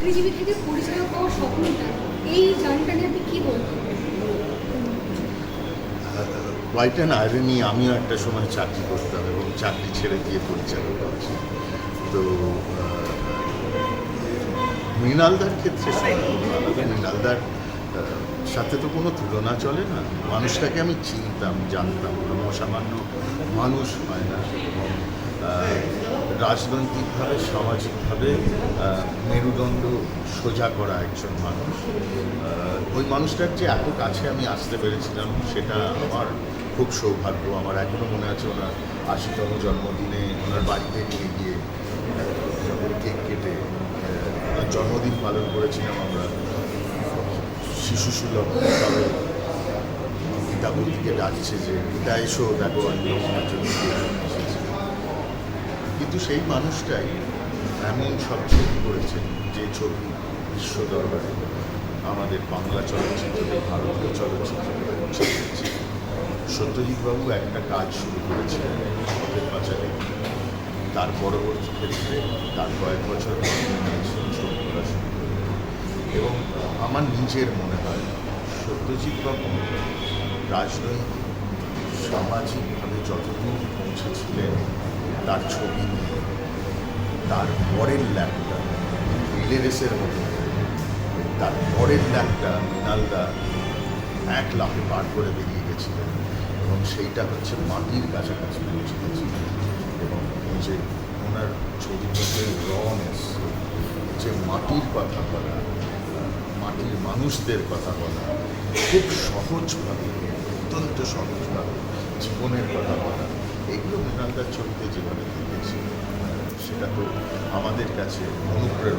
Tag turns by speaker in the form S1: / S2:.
S1: চাকরিজীবী থেকে পরিচালক হওয়ার স্বপ্নটা এই জানটা নিয়ে আপনি কী বলবেন?
S2: হোয়াইট অ্যান্ড আয়রনি আমিও একটা সময় চাকরি করতাম এবং চাকরি ছেড়ে দিয়ে পরিচালক হচ্ছি তো মৃণালদার ক্ষেত্রে মৃণালদার সাথে তো কোনো তুলনা চলে না। মানুষটাকে আমি চিনতাম জানতাম। অসামান্য মানুষ হয় না এবং রাজনৈতিকভাবে, সামাজিকভাবে মেরুদণ্ড সোজা করা একজন মানুষ। ওই মানুষটার যে এত কাছে আমি আসতে পেরেছিলাম, সেটা আমার খুব সৌভাগ্য। আমার এখনও মনে আছে ওনার আশিতম জন্মদিনে ওনার বাড়িতে নিয়ে গিয়ে, যখন কেক কেটে ওনার জন্মদিন পালন করেছিলাম আমরা, শিশু সুলভ তবে গীতাপুর থেকে ডাকছে যে গীতা এসো, দেখো অন্য জন্য। কিন্তু সেই মানুষটাই এমন সব ছবি করেছেন যে ছবি বিশ্ব দরবারে আমাদের বাংলা চলচ্চিত্রে, ভারতীয় চলচ্চিত্রে পৌঁছে দিয়েছে সত্যজিৎবাবু একটা কাজ শুরু করেছিলেন পথের পাচারে তার পরবর্তী ক্ষেত্রে, তার কয়েক বছর ছবি করা শুরু। এবং আমার নিজের মনে হয়, সত্যজিৎবাবু রাজনৈতিক, সামাজিকভাবে যতদূর পৌঁছেছিলেন তার ছবি নিয়ে, তার পরের ল্যাপটা রিলে মতো। তার পরের ল্যাপটা মৃণালদা এক লাফে পার করে বেরিয়ে গেছিলেন এবং সেইটা হচ্ছে মাটির কাছাকাছি পৌঁছে এবং যে ওনার ছবির মধ্যে রনেস যে মাটির কথা বলা, মাটির মানুষদের কথা বলা, খুব সহজভাবে, অত্যন্ত সহজভাবে জীবনের কথা বলা এগুলো মৃণালদার ছবিতে যেভাবে দেখেছি সেটা তো আমাদের কাছে অনুপ্রেরণা।